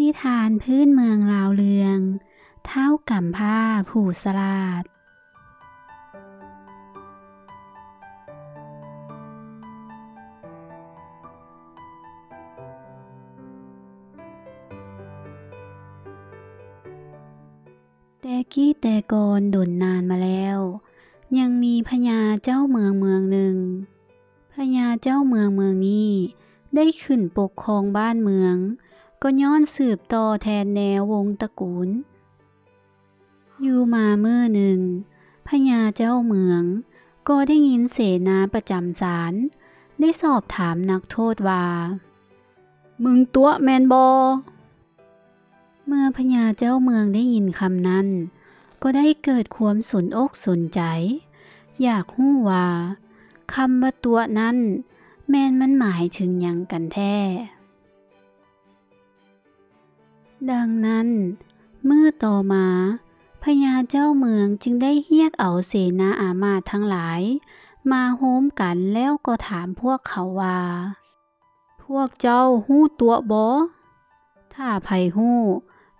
นิทานพื้นเมืองลาวเรือง เท้ากำผ้าผู้สลาด แต่กี้แต่กอนดนนานมาแล้ว ยังมีพญาเจ้าเมืองเมืองหนึ่งพญาเจ้าเมืองเมืองนี้ ได้ขึ้นปกครองบ้านเมือง ก็ย้อนสืบต่อแทนแนววงตระกูล อยู่มาเมื่อหนึ่งพญาเจ้าเมือง ก็ได้ยินเสนาประจำศาลได้สอบถามนักโทษว่า มึงตัวแมนบอ เมื่อพญาเจ้าเมืองได้ยินคำนั้น ก็ได้เกิดความสนอกสนใจ อยากหู้ว่าคำว่าตัวนั้น แมนมันหมายถึงยังกันแท้ ดังนั้นเมื่อต่อมาพญาเจ้าเมืองจึงได้เรียกเอาเสนาอามาตทั้งหลาย มาโฮมกันแล้วก็ถามพวกเขาว่า พวกเจ้าหู้ตัวบ่ถ้าไผหู้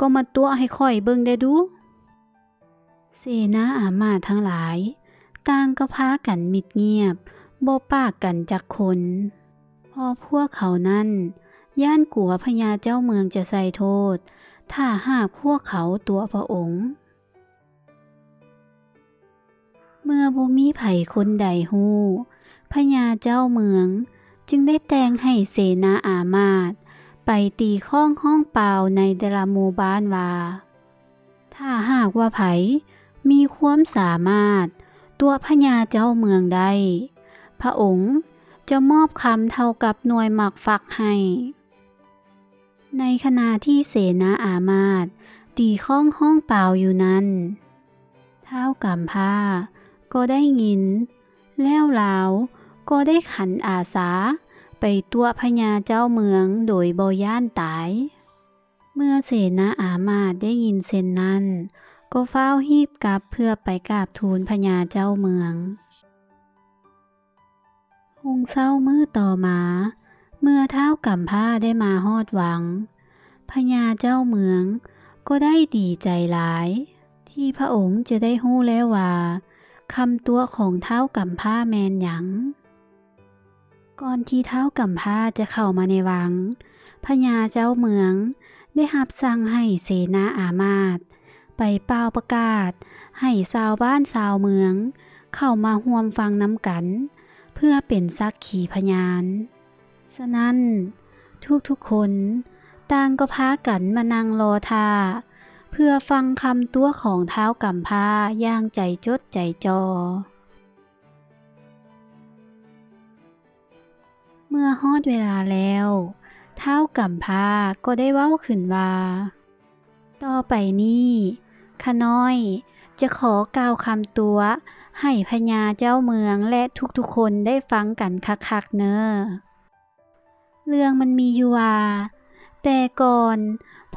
ก็มาตัวให้ค่อยเบิ่งได้ดูเสนาอามาตทั้งหลาย ต่างก็พากันมิดเงียบบ่ปากกันจักคน พอพวกเขานั้น ย่านกลัวพญาเจ้าเมืองจะใส่โทษ ถ้าหากพวกเขาตัวพระองค์ เมื่อบ่มีไผคนใดฮู้พญาเจ้าเมือง จึงได้แต่งให้เสนาอามาตไปตีข้องห้องเปล่าในแต่ละหมู่บ้านว่า ถ้าหากว่าไผมีความสามารถ ตัวพญาเจ้าเมืองได้ พระองค์จะมอบคำเท่ากับหน่วยหมักฝักให้ ในขณะที่เสนาอามาตตีข้องห้องเปล่าอยู่นั้น เท้ากำผ้าก็ได้ยิน แล้วลาวก็ได้ขันอาสา ไปตัวพญาเจ้าเมืองโดยบ่ย่านตาย เมื่อเสนาอามาตได้ยินเช่นนั้น ก็เฝ้าวฮีบกลับเพื่อไปกราบทูลพญาเจ้าเมืองหงเศร้ามือต่อมา เมื่อเท้ากำผ้าได้มาฮอดหวังพญาเจ้าเมืองก็ได้ดีใจหลาย ที่พระองค์จะได้ฮู้แล้วว่าคำตัวของเท้ากำผ้าแมนหยังก่อนที่เท้ากำผ้าจะเข้ามาในวังพญาเจ้าเมืองได้หับสั่งให้เสนาอามาตไปเป่าประกาศ ให้ชาวบ้านชาวเมือง เข้ามาห่วมฟังน้ำกัน เพื่อเป็นสักขีพยาน ฉะนั้น ทุกๆคนต่างก็พากันมานั่งรอท่าเพื่อฟังคำตัวของเท้ากำพาย่างใจจดใจจอ เมื่อฮอดเวลาแล้ว เท้ากำพาก็ได้เว้าขึ้นว่า ต่อไปนี้ข้าน้อยจะขอกล่าวคำตัว ให้พญาเจ้าเมืองและทุกๆคนได้ฟังกันคักๆเนอ้อ เรื่องมันมีอยู่ว่า แต่ก่อน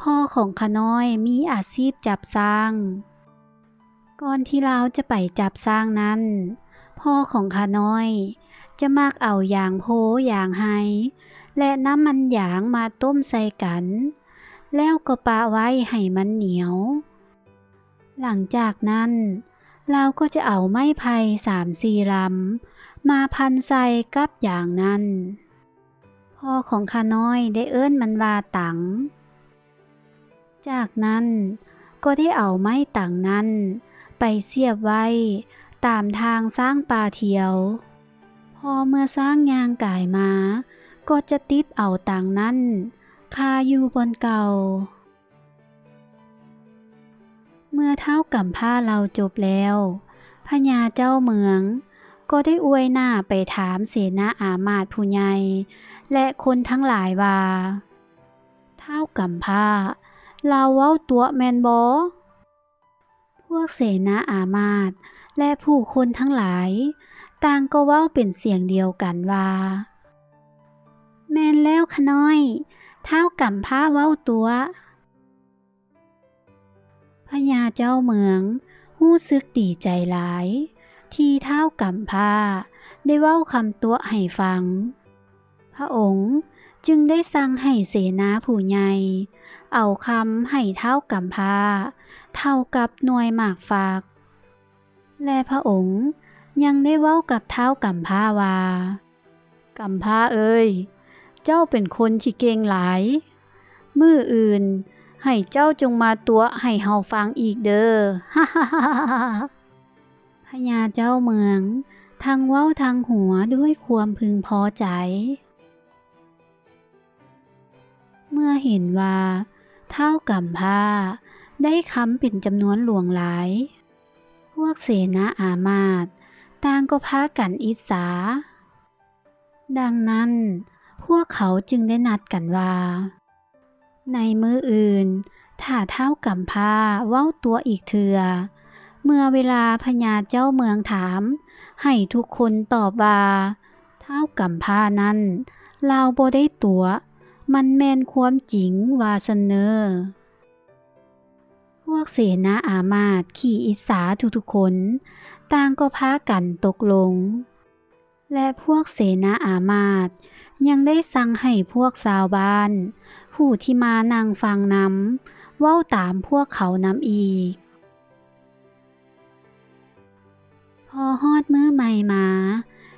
พ่อของข้าน้อยมีอาชีพจับสร้าง ก่อนที่เราจะไปจับสร้างนั้น พ่อของข้าน้อย จะมักเอายางโพยางไฮและน้ำมันยางมาต้มใส่กัน แล้วก็ปะไว้ให้มันเหนียว หลังจากนั้น เราก็จะเอาไม้ไผ่สามสี่ลำมาพันใส่กับอย่างนั้น พ่อของข้าน้อยได้เอิ้นมันว่าตัง จากนั้นก็ได้เอาไม้ตังนั้น ไปเสียบไว้ตามทางสร้างป่าเทียว พอเมื่อสร้างยางกายมา ก็จะติดเอาตังนั้นคาอยู่บนเก่า เมื่อเท้ากำผ้าเราจบแล้วพญาเจ้าเมือง ก็ได้อวยหน้าไปถามเสนาอามาตผู้ใหญ่ และคนทั้งหลายว่า เท้ากำผ้าเราเว้าตัวแมนบอพวกเสนาอามาตและผู้คนทั้งหลาย ต่างก็เว้าเป็นเสียงเดียวกันว่า แมนแล้วขน้อย เท้ากำผ้าเว้าตัวพญาเจ้าเมืองรู้สึกดีใจหลาย ที่เท้ากำผ้าได้เว้าคำตัวให้ฟัง พระองค์จึงได้สั่งให้เสนาผู้ใหญ่ เอาคำให้เท่ากำพาเท่ากับหน่วยหมากฝาก และพระองค์ยังได้เว้ากับเท้ากำพาว่ากำพาเอ้ย เจ้าเป็นคนที่เก่งหลาย มืออื่น ให้เจ้าจงมาตัวให้เฮาฟังอีกเด้อฮ่าฮ่าฮ่าฮ่าพญาเจ้าเมืองทางเว้าทางหัวด้วยความพึงพอใจ เมื่อเห็นว่า เท้ากำพร้า ได้ค้ำเป็นจำนวนหลวงหลาย พวกเสนาอามาตต่างก็พากันอิจฉาดังนั้น พวกเขาจึงได้นัดกันว่า ในมื้ออื่น ถ้าเท้ากำพร้าเว้าตัวอีกเถือ เมื่อเวลาพญาเจ้าเมืองถาม ให้ทุกคนตอบว่า เท้ากำพร้านั้นลาวบ่ได้ตัว มันแม่นความจริงว่าซันอ พวกเสนาอามาตขี่อิสาทุกๆคน ต่างก็พากันตกลง และพวกเสนาอามาตยังได้สั่งให้พวกชาวบ้าน ผู้ที่มานั่งฟังนำเว้าตามพวกเขานำอีก พอฮอดมือใหม่มา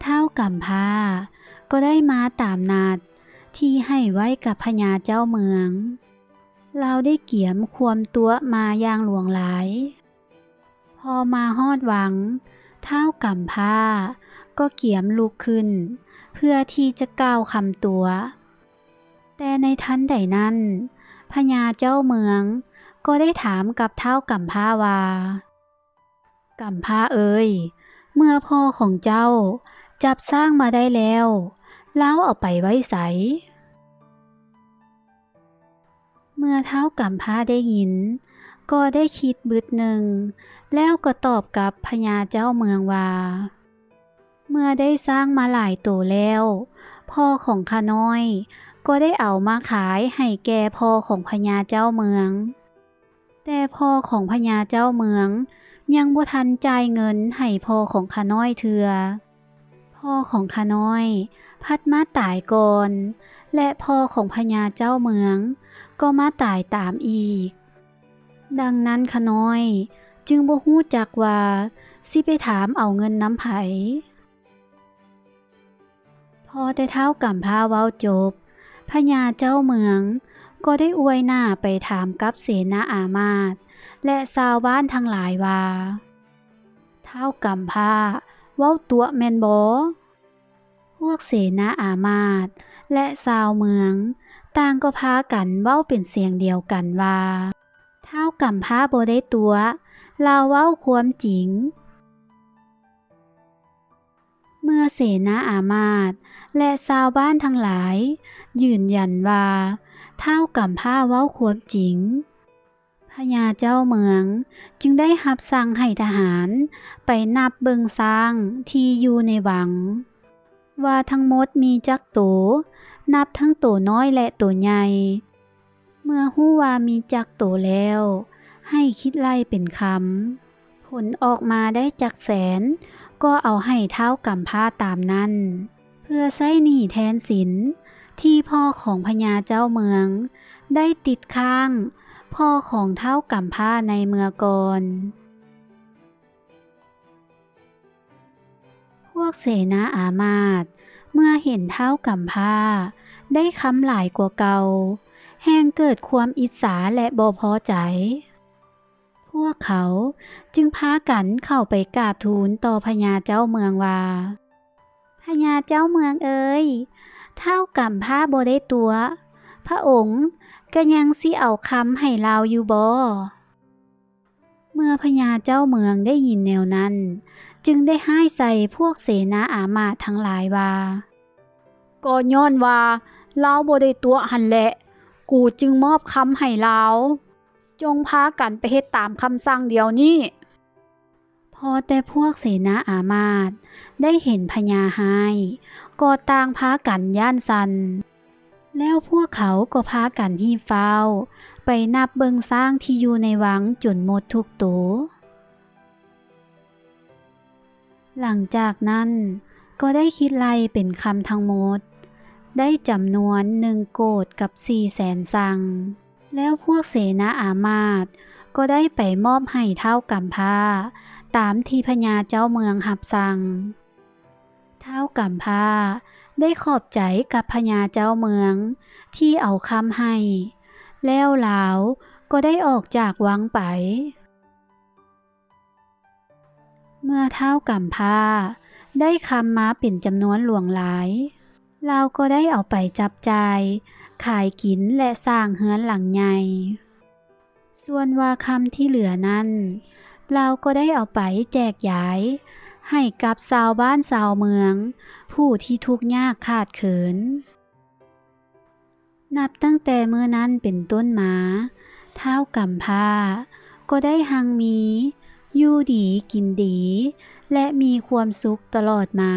เท่ากำพร้า ก็ได้มาตามนัด ที่ให้ไว้กับพญาเจ้าเมือง เราได้เกี่ยมควมตัวมาอย่างหลวงหลาย พอมาฮอดหวัง เท้ากำพร้า ก็เกี่ยมลุกขึ้น เพื่อที่จะก้าวคำตัว แต่ในทันใดนั้นพญาเจ้าเมืองก็ได้ถามกับเท้ากำพร้าว่ากำพร้าเอ่ยเมื่อพ่อของเจ้า จับสร้างมาได้แล้วเล้าเอาไปไว้ใส เมื่อเท้ากำพร้าได้ยิน ก็ได้คิดบึดหนึ่ง แล้วก็ตอบกับพญาเจ้าเมืองว่า เมื่อได้สร้างมาหลายตัวแล้ว พ่อของข้าน้อย ก็ได้เอามาขายให้แก่พ่อของพญาเจ้าเมือง แต่พ่อของพญาเจ้าเมืองยังบ่ทันจ่ายเงินให้พ่อของข้าน้อยเถือ พ่อของข้าน้อย พัดมาตายก่อน และพ่อของพญาเจ้าเมือง ก็มาตายตามอีก ดังนั้นขน้อย จึงบ่ฮู้จักว่าสิไปถามเอาเงินน้ำไผ พอได้เท้ากำพร้าเว้าจบ พญาเจ้าเมืองก็ได้อวยหน้าไปถามกับเสนาอามาตย์และชาวบ้านทั้งหลายว่าเท้ากำพร้าเว้าตัวแมนบ่พวกเสนาอามาตย์ และชาวเมือง ต่างก็พากันเว้าเป็นเสียงเดียวกันว่าเท้ากำพร้าบ่ได้ตัวลาวเว้าความจริง เมื่อเสนาอามาตและชาวบ้านทั้งหลาย ยืนยันว่าเท้ากำพร้าเว้าความจริง พญาเจ้าเมืองจึงได้หับสั่งให้ทหารไปนับเบิงสร้างที่อยู่ในวัง ว่าทั้งหมดมีจักโต นับทั้งโตน้อยและโตใหญ่ เมื่อฮู้ว่ามีจักโตแล้ว ให้คิดไล่เป็นคำ ผลออกมาได้จักแสน ก็เอาให้เท้ากำพร้าตามนั้น เพื่อใช้หนี้แทนสิน ที่พ่อของพญาเจ้าเมือง ได้ติดข้าง พ่อของเท้ากำพร้าในเมืองก่อนพวกเสนาอามาตย์ เมื่อเห็นเท้ากำพาได้คำหลายกว่าเก่า แห่งเกิดความอิจฉาและบ่พอใจ พวกเขาจึงพากันเข้าไปกราบทูลต่อพญาเจ้าเมืองว่าพญาเจ้าเมืองเอ๋ยเท่ากำพร้าบได้ตัว พระองค์ก็ยังสิเอาคำให้เราอยู่บ่เมื่อพญาเจ้าเมืองได้ยินแนวนั้น จึงได้ให้ใส่พวกเสนาอามาตทั้งหลายว่าก็ย้อนว่าเราบ่ได้ตัวหันแหละ กูจึงมอบคำให้เราจงพากันไปเฮ็ดตามคำสั่งเดียวนี้พอแต่พวกเสนาอามาตได้เห็นพญาหายก็ต่างพากันย่านสัน แล้วพวกเขาก็พากันฮีเฝ้า ไปนับเบิงสร้างที่อยู่ในวังจนหมดทุกตัว หลังจากนั้นก็ได้คิดไล่เป็นคำทั้งหมด ได้จำนวนหนึ่งโกดกับสี่แสนสัง แล้วพวกเสนาอามาตย์ก็ได้ไปมอบให้เท่ากำพาตามที่พญาเจ้าเมืองหับสั่ง เท่ากำพาได้ขอบใจกับพญาเจ้าเมืองที่เอาคำให้ แล้วหลาวก็ได้ออกจากวังไป เมื่อเท่ากำพาได้คำม้าเป็นจำนวนหลวงหลายเราก็ได้เอาไปจับจ่ายขายกินและสร้างเฮือนหลังใหญ่ ส่วนว่าคำที่เหลือนั้น เราก็ได้เอาไปแจกย้าย ให้กับชาวบ้านชาวเมือง ผู้ที่ทุกข์ยากขาดเขิน นับตั้งแต่เมื่อนั้นเป็นต้นมา เท้ากำพาก็ได้หังมี ยู่ดีกินดี และมีความสุขตลอดมา